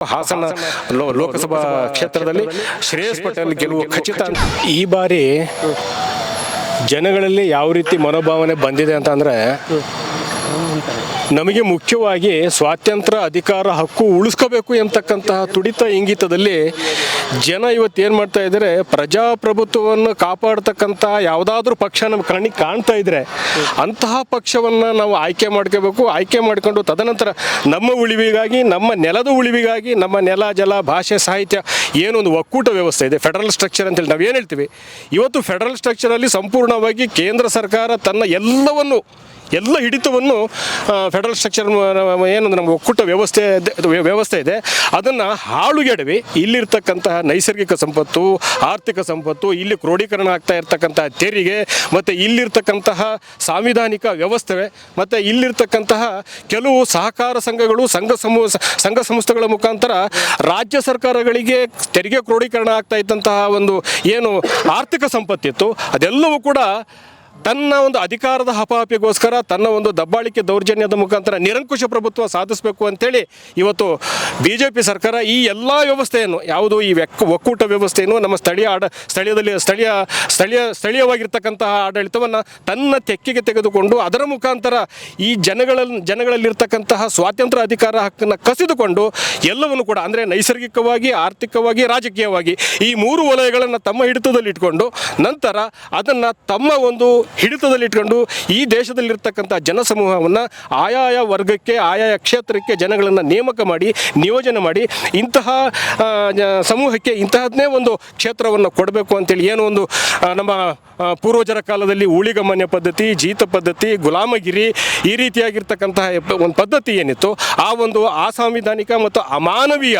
ಹಾಸನ ಲೋಕಸಭಾ ಕ್ಷೇತ್ರದಲ್ಲಿ ಶ್ರೇಯಸ್ ಪಟೇಲ್ ಗೆಲುವು ಖಚಿತ ಈ ಬಾರಿ ಜನಗಳಲ್ಲಿ ಯಾವ ರೀತಿ ಮನೋಭಾವನೆ ಬಂದಿದೆ ಅಂತ ಅಂದರೆ ನಮಗೆ ಮುಖ್ಯವಾಗಿ ಸ್ವಾತಂತ್ರ್ಯ ಅಧಿಕಾರ ಹಕ್ಕು ಉಳಿಸ್ಕೋಬೇಕು ಎಂತಕ್ಕಂತಹ ತುಡಿತ ಇಂಗಿತದಲ್ಲಿ ಜನ ಇವತ್ತು ಏನು ಮಾಡ್ತಾ ಇದ್ದಾರೆ ಪ್ರಜಾಪ್ರಭುತ್ವವನ್ನು ಕಾಪಾಡ್ತಕ್ಕಂಥ ಯಾವುದಾದ್ರೂ ಪಕ್ಷ ನಮ್ಮ ಕಣ್ಣಿಗೆ ಕಾಣ್ತಾ ಇದ್ರೆ ಅಂತಹ ಪಕ್ಷವನ್ನು ನಾವು ಆಯ್ಕೆ ಮಾಡ್ಕೋಬೇಕು. ಆಯ್ಕೆ ಮಾಡಿಕೊಂಡು ತದನಂತರ ನಮ್ಮ ಉಳಿವಿಗಾಗಿ, ನಮ್ಮ ನೆಲದ ಉಳಿವಿಗಾಗಿ, ನಮ್ಮ ನೆಲ, ಜಲ, ಭಾಷೆ, ಸಾಹಿತ್ಯ ಏನೊಂದು ಒಕ್ಕೂಟ ವ್ಯವಸ್ಥೆ ಇದೆ. ಫೆಡರಲ್ ಸ್ಟ್ರಕ್ಚರ್ ಅಂತೇಳಿ ನಾವು ಏನು ಹೇಳ್ತೀವಿ? ಇವತ್ತು ಫೆಡರಲ್ ಸ್ಟ್ರಕ್ಚರಲ್ಲಿ ಸಂಪೂರ್ಣವಾಗಿ ಕೇಂದ್ರ ಸರ್ಕಾರ ತನ್ನ ಎಲ್ಲವನ್ನು ಎಲ್ಲ ಹಿಡಿತವನ್ನು ಫೆಡರಲ್ ಸ್ಟ್ರಕ್ಚರ್ ಏನು ನಮ್ಮ ಒಕ್ಕೂಟ ವ್ಯವಸ್ಥೆ ವ್ಯವಸ್ಥೆ ಇದೆ. ಅದನ್ನು ಹಾಳುಗೆಡವಿ. ಇಲ್ಲಿರ್ತಕ್ಕಂತಹ ನೈಸರ್ಗಿಕ ಸಂಪತ್ತು, ಆರ್ಥಿಕ ಸಂಪತ್ತು, ಇಲ್ಲಿ ಕ್ರೋಢೀಕರಣ ಆಗ್ತಾ ಇರ್ತಕ್ಕಂತಹ ತೆರಿಗೆ, ಮತ್ತು ಇಲ್ಲಿರ್ತಕ್ಕಂತಹ ಸಾಂವಿಧಾನಿಕ ವ್ಯವಸ್ಥೆ, ಮತ್ತು ಇಲ್ಲಿರ್ತಕ್ಕಂತಹ ಕೆಲವು ಸಹಕಾರ ಸಂಘಗಳು, ಸಂಘ ಸಮೂಹ ಸಂಘ ಸಂಸ್ಥೆಗಳ ಮುಖಾಂತರ ರಾಜ್ಯ ಸರ್ಕಾರಗಳಿಗೆ ತೆರಿಗೆ ಕ್ರೋಢೀಕರಣ ಆಗ್ತಾ ಇದ್ದಂತಹ ಒಂದು ಏನು ಆರ್ಥಿಕ ಸಂಪತ್ತಿತ್ತು, ಅದೆಲ್ಲವೂ ಕೂಡ ತನ್ನ ಒಂದು ಅಧಿಕಾರದ ಹಪಾಹಪಿಗೋಸ್ಕರ ತನ್ನ ಒಂದು ದಬ್ಬಾಳಿಕೆ ದೌರ್ಜನ್ಯದ ಮುಖಾಂತರ ನಿರಂಕುಶ ಪ್ರಭುತ್ವ ಸಾಧಿಸಬೇಕು ಅಂತೇಳಿ ಇವತ್ತು ಬಿ ಜೆ ಪಿ ಸರ್ಕಾರ ಈ ಎಲ್ಲ ವ್ಯವಸ್ಥೆಯನ್ನು, ಯಾವುದು ಈ ವ್ಯಕ್, ಒಕ್ಕೂಟ ವ್ಯವಸ್ಥೆಯನ್ನು ನಮ್ಮ ಸ್ಥಳೀಯ ಆಡ, ಸ್ಥಳೀಯದಲ್ಲಿ ಸ್ಥಳೀಯ ಸ್ಥಳೀಯ, ಸ್ಥಳೀಯವಾಗಿರ್ತಕ್ಕಂತಹ ಆಡಳಿತವನ್ನು ತನ್ನ ತೆಕ್ಕೆಗೆ ತೆಗೆದುಕೊಂಡು ಅದರ ಮುಖಾಂತರ ಈ ಜನಗಳ ಜನಗಳಲ್ಲಿರ್ತಕ್ಕಂತಹ ಸ್ವಾತಂತ್ರ್ಯ ಅಧಿಕಾರ ಹಕ್ಕನ್ನು ಕಸಿದುಕೊಂಡು ಎಲ್ಲವನ್ನು ಕೂಡ, ಅಂದರೆ ನೈಸರ್ಗಿಕವಾಗಿ, ಆರ್ಥಿಕವಾಗಿ, ರಾಜಕೀಯವಾಗಿ ಈ ಮೂರು ವಲಯಗಳನ್ನು ತಮ್ಮ ಹಿಡಿತದಲ್ಲಿ ಇಟ್ಕೊಂಡು ನಂತರ ಅದನ್ನು ತಮ್ಮ ಒಂದು ಹಿಡಿತದಲ್ಲಿ ಇಟ್ಕೊಂಡು ಈ ದೇಶದಲ್ಲಿರ್ತಕ್ಕಂಥ ಜನಸಮೂಹವನ್ನು ಆಯಾಯ ವರ್ಗಕ್ಕೆ, ಆಯಾಯ ಕ್ಷೇತ್ರಕ್ಕೆ ಜನಗಳನ್ನು ನೇಮಕ ಮಾಡಿ, ನಿಯೋಜನೆ ಮಾಡಿ ಇಂತಹ ಸಮೂಹಕ್ಕೆ ಇಂತಹದ್ದೇ ಒಂದು ಕ್ಷೇತ್ರವನ್ನು ಕೊಡಬೇಕು ಅಂತೇಳಿ ಏನೋ ಒಂದು ನಮ್ಮ ಪೂರ್ವಜರ ಕಾಲದಲ್ಲಿ ಊಳಿಗಮಾನ್ಯ ಪದ್ಧತಿ, ಜೀತ ಪದ್ಧತಿ, ಗುಲಾಮಗಿರಿ ಈ ರೀತಿಯಾಗಿರ್ತಕ್ಕಂತಹ ಒಂದು ಪದ್ಧತಿ ಏನಿತ್ತು, ಆ ಒಂದು ಅಸಾಂವಿಧಾನಿಕ ಮತ್ತು ಅಮಾನವೀಯ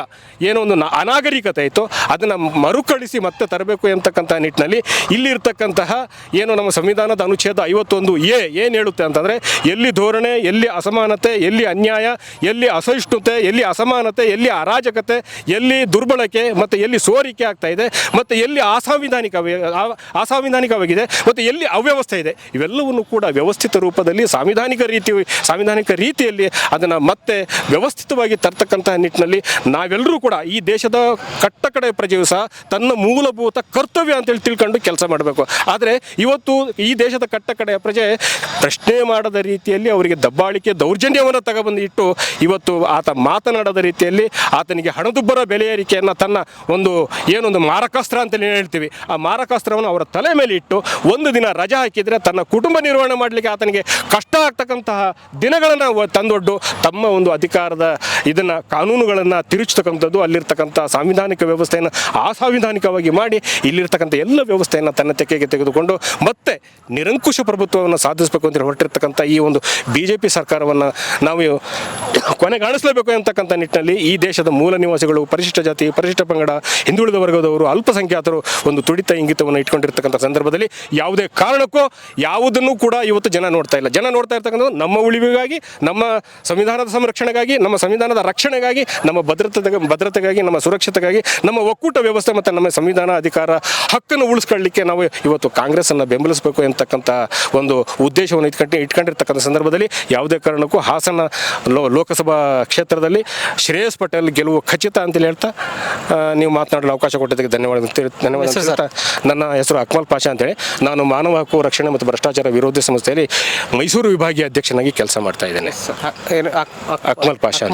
ಏನೋ ಒಂದು ಅನಾಗರಿಕತೆ ಇತ್ತು, ಅದನ್ನು ಮರುಕಳಿಸಿ ಮತ್ತೆ ತರಬೇಕು ಎಂತಕ್ಕಂತಹ ನಿಟ್ಟಿನಲ್ಲಿ ಇಲ್ಲಿರ್ತಕ್ಕಂತಹ ಏನು ನಮ್ಮ ಸಂವಿಧಾನದ ಅನುಚ್ಛೇದ ಐವತ್ತೊಂದು ಎ ಏನು ಹೇಳುತ್ತೆ ಅಂತಂದರೆ, ಎಲ್ಲಿ ಧೋರಣೆ, ಎಲ್ಲಿ ಅಸಮಾನತೆ, ಎಲ್ಲಿ ಅನ್ಯಾಯ, ಎಲ್ಲಿ ಅಸಹಿಷ್ಣುತೆ, ಎಲ್ಲಿ ಅಸಮಾನತೆ, ಎಲ್ಲಿ ಅರಾಜಕತೆ, ಎಲ್ಲಿ ದುರ್ಬಳಕೆ, ಮತ್ತು ಎಲ್ಲಿ ಸೋರಿಕೆ ಆಗ್ತಾ ಇದೆ, ಮತ್ತು ಎಲ್ಲಿ ಅಸಾಂವಿಧಾನಿಕ ಅಸಾಂವಿಧಾನಿಕವಾಗಿದೆ, ಮತ್ತು ಎಲ್ಲಿ ಅವ್ಯವಸ್ಥೆ ಇದೆ, ಇವೆಲ್ಲವನ್ನು ಕೂಡ ವ್ಯವಸ್ಥಿತ ರೂಪದಲ್ಲಿ ಸಾಂವಿಧಾನಿಕ ರೀತಿ, ಸಾಂವಿಧಾನಿಕ ರೀತಿಯಲ್ಲಿ ಅದನ್ನು ಮತ್ತೆ ವ್ಯವಸ್ಥಿತವಾಗಿ ತರ್ತಕ್ಕಂತಹ ನಿಟ್ಟಿನಲ್ಲಿ ನಾವೆಲ್ಲರೂ ಕೂಡ ಈ ದೇಶದ ಕಟ್ಟಕಡೆ ಪ್ರಜೆಯು ಸಹ ತನ್ನ ಮೂಲಭೂತ ಕರ್ತವ್ಯ ಅಂತೇಳಿ ತಿಳ್ಕೊಂಡು ಕೆಲಸ ಮಾಡಬೇಕು. ಆದರೆ ಇವತ್ತು ಈ ದೇಶದ ಕಟ್ಟಕಡೆಯ ಪ್ರಜೆ ಪ್ರಶ್ನೆ ಮಾಡದ ರೀತಿಯಲ್ಲಿ ಅವರಿಗೆ ದಬ್ಬಾಳಿಕೆ ದೌರ್ಜನ್ಯವನ್ನು ತಗೊಬಂದು ಇಟ್ಟು ಇವತ್ತು ಆತ ಮಾತನಾಡದ ರೀತಿಯಲ್ಲಿ ಆತನಿಗೆ ಹಣದುಬ್ಬರ ಬೆಲೆ ಏರಿಕೆಯನ್ನು ತನ್ನ ಒಂದು ಏನೊಂದು ಮಾರಕಾಸ್ತ್ರ ಅಂತಲೇ ಹೇಳ್ತೀವಿ. ಆ ಮಾರಕಾಸ್ತ್ರವನ್ನು ಅವರ ತಲೆ ಮೇಲೆ ಇಟ್ಟು ಒಂದು ದಿನ ರಜೆ ಹಾಕಿದರೆ ತನ್ನ ಕುಟುಂಬ ನಿರ್ವಹಣೆ ಮಾಡಲಿಕ್ಕೆ ಆತನಿಗೆ ಕಷ್ಟ ಆಗ್ತಕ್ಕಂತಹ ದಿನಗಳನ್ನು ತಂದೊಡ್ಡು ತಮ್ಮ ಒಂದು ಅಧಿಕಾರದ ಇದನ್ನು ಕಾನೂನುಗಳನ್ನು ತಿರುಚತಕ್ಕಂಥದ್ದು, ಅಲ್ಲಿರ್ತಕ್ಕಂಥ ಸಾಂವಿಧಾನಿಕ ವ್ಯವಸ್ಥೆಯನ್ನು ಅಸಾಂವಿಧಾನಿಕವಾಗಿ ಮಾಡಿ ಇಲ್ಲಿರ್ತಕ್ಕಂಥ ಎಲ್ಲ ವ್ಯವಸ್ಥೆಯನ್ನು ತನ್ನ ತೆಕ್ಕೆಗೆ ತೆಗೆದುಕೊಂಡು ಮತ್ತೆ ನಿರಂಕುಶ ಪ್ರಭುತ್ವವನ್ನು ಸಾಧಿಸಬೇಕು ಅಂತ ಹೊರಟಿರ್ತಕ್ಕಂಥ ಈ ಒಂದು ಬಿ ಜೆ ಪಿ ಸರ್ಕಾರವನ್ನು ನಾವು ಕೊನೆಗಾಣಿಸಲೇಬೇಕು ಅಂತಕ್ಕಂಥ ನಿಟ್ಟಿನಲ್ಲಿ ಈ ದೇಶದ ಮೂಲ ನಿವಾಸಿಗಳು, ಪರಿಶಿಷ್ಟ ಜಾತಿ, ಪರಿಶಿಷ್ಟ ಪಂಗಡ, ಹಿಂದುಳಿದ ವರ್ಗದವರು, ಅಲ್ಪಸಂಖ್ಯಾತರು ಒಂದು ತುಡಿತ ಇಂಗಿತವನ್ನು ಇಟ್ಕೊಂಡಿರ್ತಕ್ಕಂಥ ಸಂದರ್ಭದಲ್ಲಿ ಯಾವುದೇ ಕಾರಣಕ್ಕೂ ಯಾವುದನ್ನು ಕೂಡ ಇವತ್ತು ಜನ ನೋಡ್ತಾ ಇಲ್ಲ. ಜನ ನೋಡ್ತಾ ಇರ್ತಕ್ಕಂಥದ್ದು ನಮ್ಮ ಉಳಿವಿಗಾಗಿ, ನಮ್ಮ ಸಂವಿಧಾನದ ಸಂರಕ್ಷಣೆಗಾಗಿ, ನಮ್ಮ ಸಂವಿಧಾನದ ರಕ್ಷಣೆಗಾಗಿ, ನಮ್ಮ ಭದ್ರತೆ ಭದ್ರತೆಗಾಗಿ, ನಮ್ಮ ಸುರಕ್ಷತೆಗಾಗಿ, ನಮ್ಮ ಒಕ್ಕೂಟ ವ್ಯವಸ್ಥೆ ಮತ್ತು ನಮ್ಮ ಸಂವಿಧಾನ ಅಧಿಕಾರ ಹಕ್ಕನ್ನು ಉಳಿಸ್ಕೊಳ್ಳಿಕ್ಕೆ ನಾವು ಇವತ್ತು ಕಾಂಗ್ರೆಸ್ಸನ್ನು ಬೆಂಬಲಿಸಬೇಕು ಎಂತಕ್ಕಂಥ ಒಂದು ಉದ್ದೇಶವನ್ನು ಇಟ್ಕೊಂಡು ಇಟ್ಕೊಂಡಿರ್ತಕ್ಕಂಥ ಸಂದರ್ಭದಲ್ಲಿ ಯಾವುದೇ ಕಾರಣಕ್ಕೂ ಹಾಸನ ಲೋ ಲೋಕಸಭಾ ಕ್ಷೇತ್ರದಲ್ಲಿ ಶ್ರೇಯಸ್ ಪಟೇಲ್ ಗೆಲುವು ಖಚಿತ ಅಂತೇಳಿ ಹೇಳ್ತಾ ನೀವು ಮಾತನಾಡಲು ಅವಕಾಶ ಕೊಟ್ಟಿದ್ದಕ್ಕೆ ಧನ್ಯವಾದ ಧನ್ಯವಾದ ನನ್ನ ಹೆಸರು ಅಕ್ಮಲ್ ಪಾಷಾ ಅಂತೇಳಿ. ನಾನು ಮಾನವ ಹಕ್ಕು ರಕ್ಷಣೆ ಮತ್ತು ಭ್ರಷ್ಟಾಚಾರ ವಿರೋಧಿ ಸಂಸ್ಥೆಯಲ್ಲಿ ಮೈಸೂರು ವಿಭಾಗೀಯ ಅಧ್ಯಕ್ಷನಾಗಿ ಕೆಲಸ ಮಾಡ್ತಾ ಇದ್ದೇನೆ. ಅಕ್ಮಲ್ ಪಾಷಾ